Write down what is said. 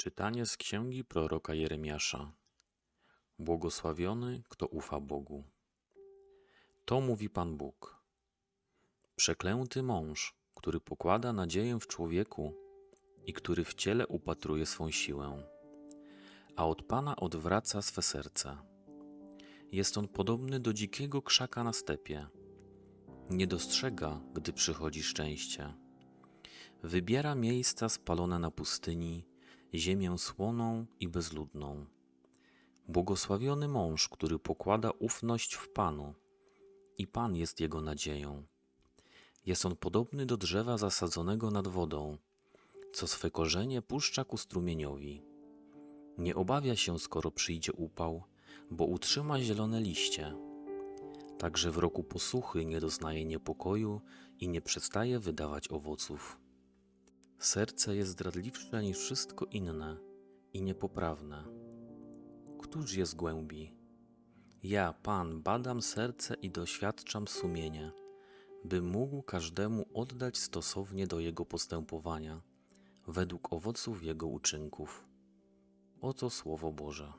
Czytanie z księgi proroka Jeremiasza. Błogosławiony, kto ufa Bogu. To mówi Pan Bóg. Przeklęty mąż, który pokłada nadzieję w człowieku i który w ciele upatruje swą siłę, a od Pana odwraca swe serce. Jest on podobny do dzikiego krzaka na stepie. Nie dostrzega, gdy przychodzi szczęście. Wybiera miejsca spalone na pustyni, ziemię słoną i bezludną. Błogosławiony mąż, który pokłada ufność w Panu, i Pan jest jego nadzieją. Jest on podobny do drzewa zasadzonego nad wodą, co swe korzenie puszcza ku strumieniowi. Nie obawia się, skoro przyjdzie upał, bo utrzyma zielone liście. Także w roku posuchy nie doznaje niepokoju i nie przestaje wydawać owoców. Serce jest zdradliwsze niż wszystko inne i niepoprawne. Któż je zgłębi? Ja, Pan, badam serce i doświadczam sumienie, by mógł każdemu oddać stosownie do jego postępowania, według owoców jego uczynków. Oto Słowo Boże.